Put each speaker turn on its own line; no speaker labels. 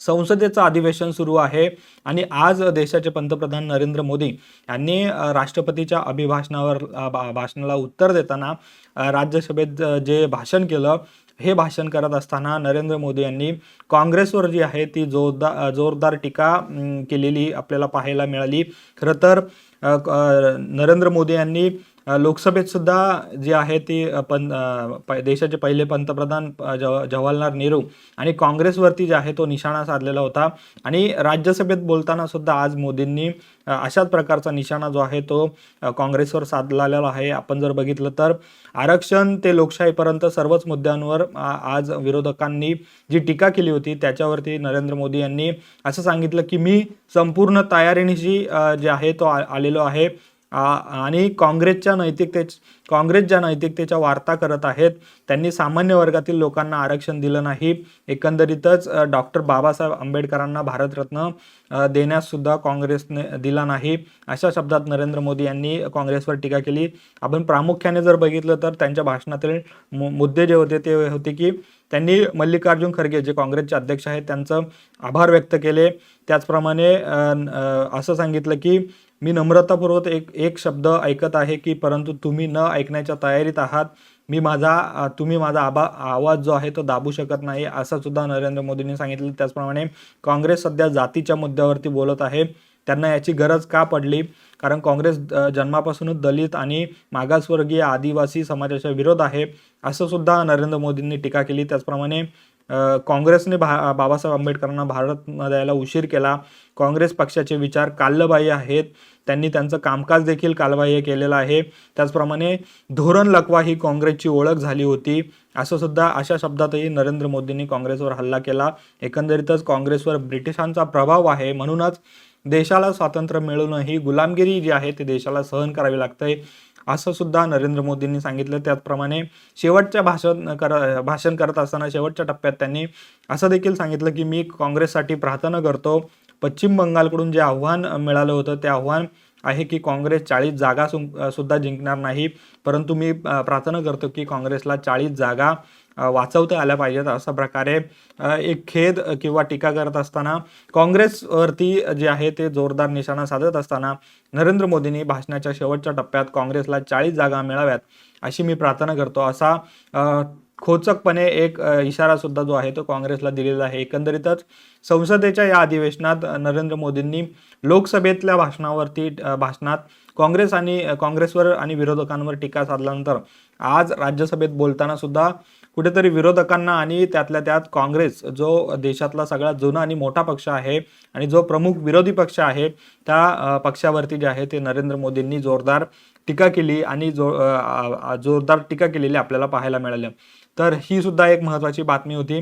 संसदेचं अधिवेशन सुरू आहे. आणि आज देशाचे पंतप्रधान नरेंद्र मोदी यांनी राष्ट्रपतीच्या अभिभाषणावर भा- भाषणाला उत्तर देताना राज्यसभेत जे भाषण केलं हे भाषण करत असताना नरेंद्र मोदी यांनी काँग्रेसवर जी आहे ती जोरदार जोरदार टीका केलेली आपल्याला पाहायला मिळाली. खरं तर नरेंद्र मोदी यांनी लोकसभेत सुद्धा जे आहे ती अ, पं प- देशाचे पहिले पंतप्रधान जव जवाहरलाल नेहरू आणि काँग्रेसवरती जे आहे तो निशाणा साधलेला होता. आणि राज्यसभेत बोलताना सुद्धा आज मोदींनी अशाच प्रकारचा निशाणा जो आहे तो काँग्रेसवर साधलेला आहे. आपण जर बघितलं तर आरक्षण ते लोकशाहीपर्यंत सर्वच मुद्द्यांवर आज विरोधकांनी जी टीका केली होती त्याच्यावरती नरेंद्र मोदी यांनी असं सांगितलं की मी संपूर्ण तयारीनिशी जे आहे तो आ- आलेलो आहे. आणि काँग्रेसच्या नैतिकते काँग्रेस ज्या नैतिकतेच्या वार्ता करत आहेत त्यांनी सामान्य वर्गातील लोकांना आरक्षण दिलं नाही. एकंदरीतच डॉक्टर बाबासाहेब आंबेडकरांना भारतरत्न देण्याससुद्धा देण्यास सुद्धा काँग्रेसने दिला नाही. अशा शब्दात नरेंद्र मोदी यांनी काँग्रेसवर टीका केली. आपण प्रामुख्याने जर बघितलं तर त्यांच्या भाषणातील मु- मुद्दे जे होते ते होते की त्यांनी मल्लिकार्जुन खरगे जे काँग्रेसचे अध्यक्ष आहेत त्यांचं आभार व्यक्त केले. त्याचप्रमाणे असं सांगितलं की मी नम्रतापूर्वक एक एक शब्द ऐकत आहे की परंतु तुम्ही न ऐकण्याच्या तयारीत आहात. मी माझा तुम्ही माझा आबा आवाज जो आहे तो दाबू शकत नाही असं सुद्धा नरेंद्र मोदींनी सांगितलं. त्याचप्रमाणे काँग्रेस सध्या जातीच्या मुद्द्यावरती बोलत आहे. त्यांना याची गरज का पडली? कारण काँग्रेस जन्मापासूनच दलित आणि मागासवर्गीय आदिवासी समाजाच्या विरोध आहे असं सुद्धा नरेंद्र मोदींनी टीका केली. त्याचप्रमाणे काँग्रेसने भा बाबासाहेब आंबेडकरांना भारत द्यायला उशीर केला. काँग्रेस पक्षाचे विचार कालबाह्य आहेत. त्यांनी त्यांचं कामकाज देखील कालबाह्य केलेलं आहे. त्याचप्रमाणे धोरण लकवा ही काँग्रेसची ओळख झाली होती. असं सुद्धा अशा शब्दातही नरेंद्र मोदींनी काँग्रेसवर हल्ला केला. एकंदरीतच काँग्रेसवर ब्रिटिशांचा प्रभाव आहे. म्हणूनच देशाला स्वातंत्र्य मिळूनही गुलामगिरी जी आहे ती देशाला सहन करावी लागते. असं सुद्धा नरेंद्र मोदींनी सांगितलं. त्याचप्रमाणे शेवटच्या भाषण कर भाषण करत असताना शेवटच्या टप्प्यात त्यांनी असं देखील सांगितलं की मी काँग्रेससाठी प्रार्थना करतो. पश्चिम बंगालकडून जे आव्हान मिळालं होतं ते आव्हान आहे की काँग्रेस चाळीस जागा सु- सुद्धा जिंकणार नाही. परंतु मी प्रार्थना करतो की काँग्रेसला चाळीस जागा वाचवता आल्या पाहिजेत अशा प्रकारे एक खेद किंवा टीका करत असताना काँग्रेसवरती जे आहे ते जोरदार निशाणा साधत असताना नरेंद्र मोदींनी भाषणाच्या शेवटच्या टप्प्यात काँग्रेसला चाळीस जागा मिळाव्यात अशी मी प्रार्थना करतो. असा खोचकपणे एक इशारा सुद्धा जो आहे तो काँग्रेसला दिलेला आहे. एकंदरीतच संसदेच्या या अधिवेशनात नरेंद्र मोदींनी लोकसभेतल्या भाषणावरती भाषणात काँग्रेस आणि काँग्रेसवर आणि विरोधकांवर टीका साधल्यानंतर आज राज्यसभेत बोलताना सुद्धा कुठेतरी विरोधकांना आणि त्यातल्या त्यात काँग्रेस जो देशातला सगळ्यात जुना आणि मोठा पक्ष आहे आणि जो प्रमुख विरोधी पक्ष आहे त्या पक्षावरती जे आहे ते नरेंद्र मोदींनी जोरदार टीका केली आणि जो जोरदार टीका केलेली आपल्याला पाहायला मिळालं. तर ही सुद्धा एक महत्त्वाची बातमी होती.